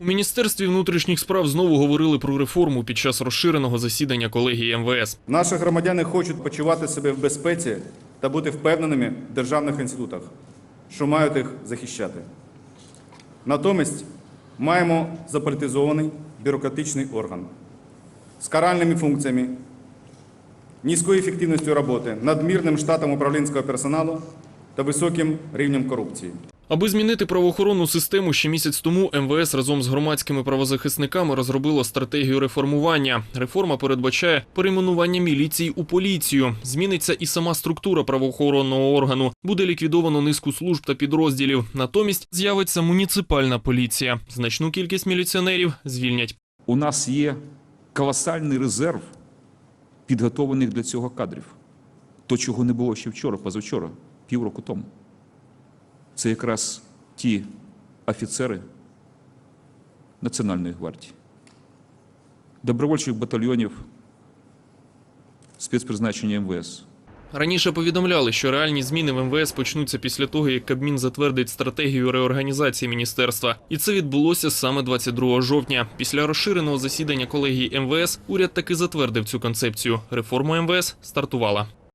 У міністерстві внутрішніх справ знову говорили про реформу під час розширеного засідання колегії МВС. Наші громадяни хочуть почувати себе в безпеці та бути впевненими в державних інститутах, що мають їх захищати. Натомість маємо заполітизований бюрократичний орган з каральними функціями, низькою ефективністю роботи, надмірним штатом управлінського персоналу та високим рівнем корупції. Аби змінити правоохоронну систему, ще місяць тому МВС разом з громадськими правозахисниками розробило стратегію реформування. Реформа передбачає перейменування міліції у поліцію. Зміниться і сама структура правоохоронного органу. Буде ліквідовано низку служб та підрозділів. Натомість з'явиться муніципальна поліція. Значну кількість міліціонерів звільнять. У нас є колосальний резерв підготовлених для цього кадрів. То, чого не було ще вчора, позавчора, півроку тому. Це якраз ті офіцери Національної гвардії, добровольчих батальйонів спецпризначення МВС. Раніше повідомляли, що реальні зміни в МВС почнуться після того, як Кабмін затвердить стратегію реорганізації міністерства. І це відбулося саме 22 жовтня. Після розширеного засідання колегії МВС уряд таки затвердив цю концепцію. Реформа МВС стартувала.